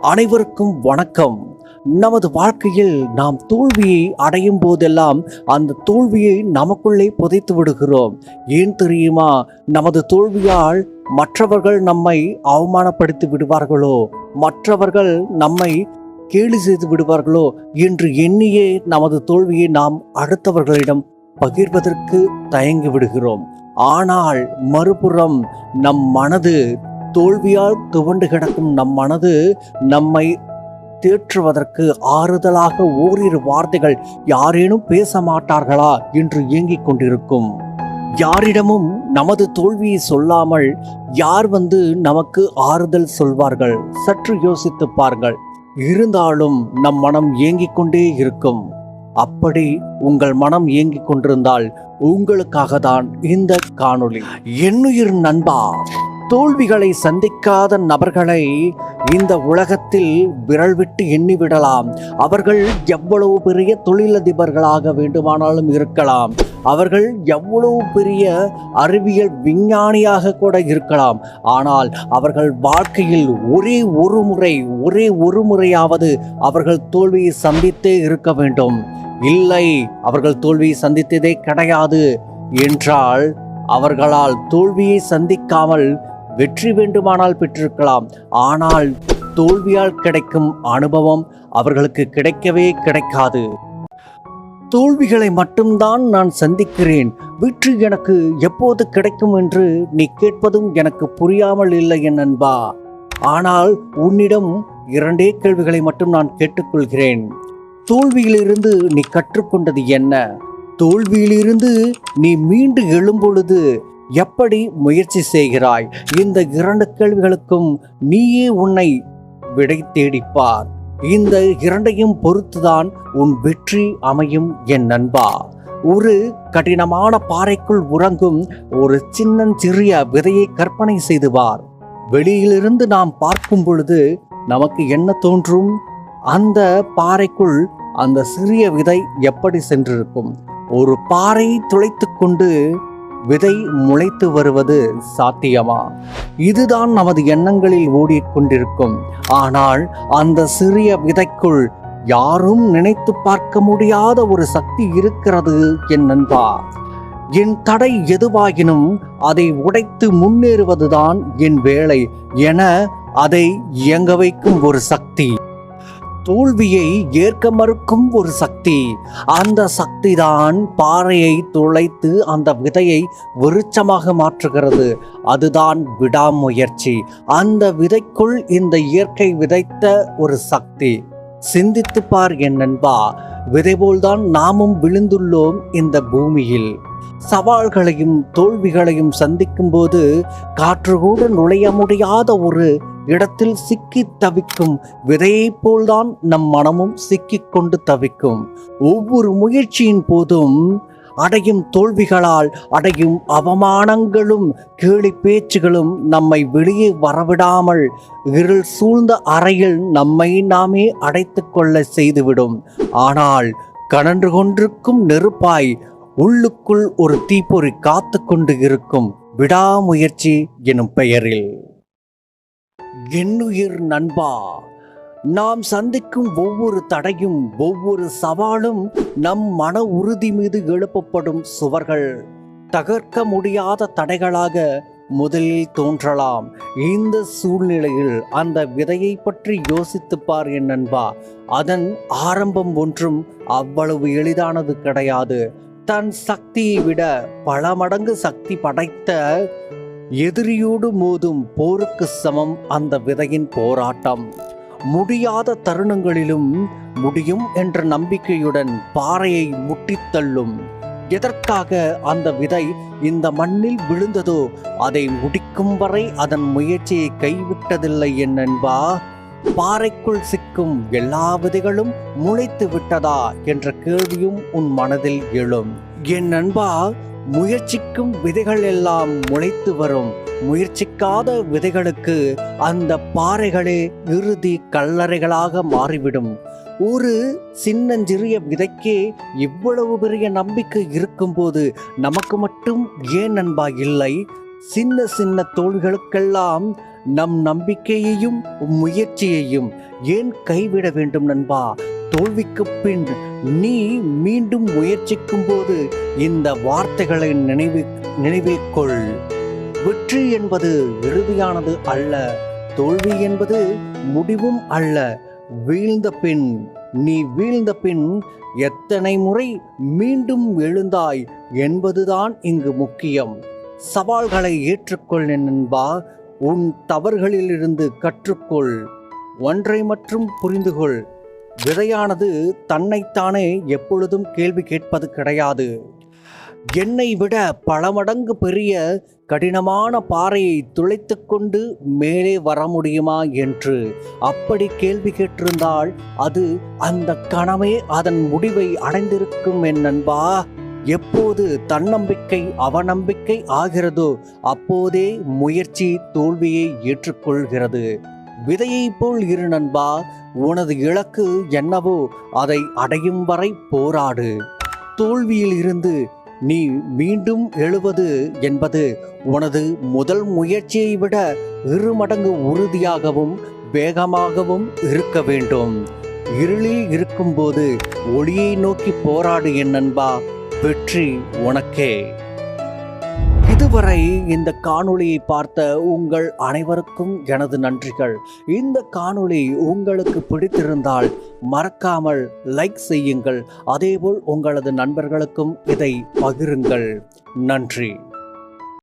அனைவருக்கும் வணக்கம். நமது வாழ்க்கையில் நாம் தோல்வியை அடையும் போதெல்லாம் அந்த தோல்வியை நமக்குள்ளே புதைத்து விடுகிறோம். ஏன் தெரியுமா? நமது தோல்வியால் மற்றவர்கள் நம்மை அவமானப்படுத்தி விடுவார்களோ? மற்றவர்கள் நம்மை கேலி செய்து விடுவார்களோ? என்று எண்ணியே நமது தோல்வியை நாம் அடுத்தவர்களிடம் பகிர்வதற்கு தயங்கி விடுகிறோம். ஆனால் மறுபுறம் நம் மனது தோல்வியால் துவண்டு கிடக்கும் நம் மனது நம்மை தேற்றுவதற்கு ஆறுதலாக ஓரிரு வார்த்தைகள் யாரேனும் பேச மாட்டார்களா என்று இயங்கிக் கொண்டிருக்கும். யாரிடமும் நமது தோல்வியை சொல்லாமல் யார் வந்து நமக்கு ஆறுதல் சொல்வார்கள்? சற்று யோசித்துப் பாருங்கள். இருந்தாலும் நம் மனம் இயங்கிக் கொண்டே இருக்கும். அப்படி உங்கள் மனம் ஏங்கிக் கொண்டிருந்தால் உங்களுக்காக தான் இந்த காணொளி. என்னுயிர் நண்பா! தோல்விகளை சந்திக்காத நபர்களை இந்த உலகத்தில் விரல் விட்டு எண்ணிவிடலாம். அவர்கள் எவ்வளவு பெரிய தொழிலதிபர்களாக வேண்டுமானாலும் இருக்கலாம். அவர்கள் எவ்வளவு பெரிய அறிவியல் விஞ்ஞானியாக கூட இருக்கலாம். ஆனால் அவர்கள் வாழ்க்கையில் ஒரே ஒரு முறை ஒரே ஒரு முறையாவது அவர்கள் தோல்வியை சந்தித்தே இருக்க வேண்டும். இல்லை அவர்கள் தோல்வியை சந்தித்ததே கிடையாது என்றால் அவர்களால் தோல்வியை சந்திக்காமல் வெற்றி வேண்டுமானால் பெற்றிருக்கலாம். ஆனால் தோல்வியால் கிடைக்கும் அனுபவம் அவர்களுக்கு கிடைக்கவே கிடைக்காது. தோல்விகளை மட்டும்தான் நான் சந்திக்கிறேன். வெற்றி எனக்கு எப்போது கிடைக்கும் என்று நீ கேட்பதும் எனக்கு புரியாமல் இல்லை என் நண்பா ஆனால் உன்னிடம் இரண்டே கேள்விகளை மட்டும் நான் கேட்டுக்கொள்கிறேன். தோல்வியிலிருந்து நீ கற்றுக்கொண்டது என்ன? தோல்வியிலிருந்து நீ மீண்டு எழும்பொழுது எப்படி முயற்சி செய்கிறாய்? இந்த இரண்டு கேள்விகளுக்கும் நீயே உன்னை விடை தேடிப்பார். இந்த இரண்டையும் பொறுத்துதான் உன் வெற்றி அமையும் என் நண்பா. ஒரு கடினமான பாறைக்குள் உறங்கும் ஒரு சின்னஞ்சிறிய விதையை கற்பனை செய்துவார் வெளியிலிருந்து நாம் பார்க்கும் பொழுது நமக்கு என்ன தோன்றும்? அந்த பாறைக்குள் அந்த சிறிய விதை எப்படி சென்றிருக்கும்? ஒரு பாறை துளைத்து கொண்டு விதை முளைத்து வருவது சாத்தியமா? இதுதான் நமது எண்ணங்களில் ஓடிக்கொண்டிருக்கும். ஆனால் அந்த சிறிய விதைக்குள் யாரும் நினைத்து பார்க்க முடியாத ஒரு சக்தி இருக்கிறது என் நண்பா என் தடை எதுவாகினும் அதை உடைத்து முன்னேறுவதுதான் என் வேலை என அதை இயங்க வைக்கும் ஒரு சக்தி. தோல்வியை ஏற்க மறுக்கும் ஒரு சக்தி. அந்த சக்தி தான் பாறையை துளைத்து அந்த விதையை விருட்சமாக மாற்றுகிறது. அதுதான் விடாமுயற்சி. அந்த விதைக்குள் இந்த இயற்கை விதைத்த ஒரு சக்தி. சிந்தித்து பார் என் நண்பா விதை போல்தான் நாமும் விழுந்துள்ளோம் இந்த பூமியில். சவால்களையும் தோல்விகளையும் சந்திக்கும் போது காற்று கூட நுழைய முடியாத ஒரு இடத்தில் சிக்கி தவிக்கும் விதையைப் போல்தான் நம் மனமும் சிக்கிக்கொண்டு தவிக்கும். ஒவ்வொரு முயற்சியின் போதும் அடையும் தோல்விகளால் அடையும் அவமானங்களும் கேலி பேச்சுகளும் நம்மை வெளியே வரவிடாமல் இருள் சூழ்ந்த அறையில் நம்மை நாமே அடைத்து கொள்ள செய்துவிடும். ஆனால் கனன்று கொண்டிருக்கும் நெருப்பாய் உள்ளுக்குள் ஒரு தீப்பொறி காத்து கொண்டு இருக்கும் விடாமுயற்சி எனும் பெயரில். என்னுயிர் நண்பா நாம் சந்திக்கும் ஒவ்வொரு தடையும் ஒவ்வொரு சவாலும் நம் மன உறுதி மீது எழுப்பப்படும் சுவர்கள். தகர்க்க முடியாத தடைகளாக முதலில் தோன்றலாம். இந்த சூழ்நிலையில் அந்த விதையை பற்றி யோசித்துப்பார் என் நண்பா. அதன் ஆரம்பம் ஒன்றும் அவ்வளவு எளிதானது கிடையாது. தன் சக்தியை விட பல மடங்கு சக்தி படைத்த எதிரியோடு மோதும் போருக்கு சமம் அந்த விதையின் போராட்டம். முடியாத தருணங்களிலும் முடியும் என்ற நம்பிக்கையுடன் பாறையை முட்டித்தள்ளும். எதற்காக அந்த விதை இந்த மண்ணில் விழுந்ததோ அதை முடிக்கும் வரை அதன் முயற்சியை கைவிட்டதில்லை என் நண்பா பாறைக்குள் சிக்கும் எல்லா விதைகளும் முளைத்து விட்டதா என்ற கேள்வியும் உன் மனதில் எழும். என் நண்பா முயற்சிக்கும் விதைகள் எல்லாம் முளைத்து வரும். முயற்சிக்காத விதைகளுக்கு அந்த பாறைகளே இறுதி கல்லறைகளாக மாறிவிடும். ஒரு சின்னஞ்சிறிய விதைக்கே இவ்வளவு பெரிய நம்பிக்கை இருக்கும்போது நமக்கு மட்டும் ஏன் நண்பா இல்லை? சின்ன சின்ன தோள்களுக்கெல்லாம் நம் நம்பிக்கையையும் முயற்சியையும் ஏன் கைவிட வேண்டும் நண்பா? தோல்விக்கு பின் நீ மீண்டும் முயற்சிக்கும் போது இந்த வார்த்தைகளை நினைவு நினைவில் கொள் வெற்றி என்பது இறுதியானது அல்ல தோல்வி என்பது முடிவும் அல்ல. வீழ்ந்த பின் நீ வீழ்ந்த பின் எத்தனை முறை மீண்டும் எழுந்தாய் என்பதுதான் இங்கு முக்கியம். சவால்களை ஏற்றுக்கொள் என் நண்பா உன் தவறுகளிலிருந்து கற்றுக்கொள். ஒன்றை மட்டும் புரிந்துகொள். விதையானது தன்னைத்தானே எப்பொழுதும் கேள்வி கேட்பது கிடையாது. என்னை விட பல மடங்கு பெரிய கடினமான பாறையை துளைத்து கொண்டு மேலே வர முடியுமா என்று அப்படி கேள்வி கேட்டிருந்தால் அது அந்த கணமே அதன் முடிவை அடைந்திருக்கும் என் நண்பா. எப்போது தன்னம்பிக்கை அவநம்பிக்கை ஆகிறதோ அப்போதே முயற்சி தோல்வியை ஏற்றுக்கொள்கிறது. விதையைப் போல் இரு நண்பா உனது இலக்கு என்னவோ அதை அடையும் வரை போராடு. தோல்வியில் இருந்து நீ மீண்டும் எழுவது என்பது உனது முதல் முயற்சியை விட இரு மடங்கு உறுதியாகவும் வேகமாகவும் இருக்க வேண்டும். இருளில் இருக்கும்போது ஒளியை நோக்கி போராடு என் நண்பா வெற்றி உனக்கே. இதுவரை இந்த காணொளியை பார்த்த உங்கள் அனைவருக்கும் எனது நன்றிகள். இந்த காணொளி உங்களுக்கு பிடித்திருந்தால் மறக்காமல் லைக் செய்யுங்கள். அதேபோல் உங்களது நண்பர்களுக்கும் இதை பகிருங்கள். நன்றி.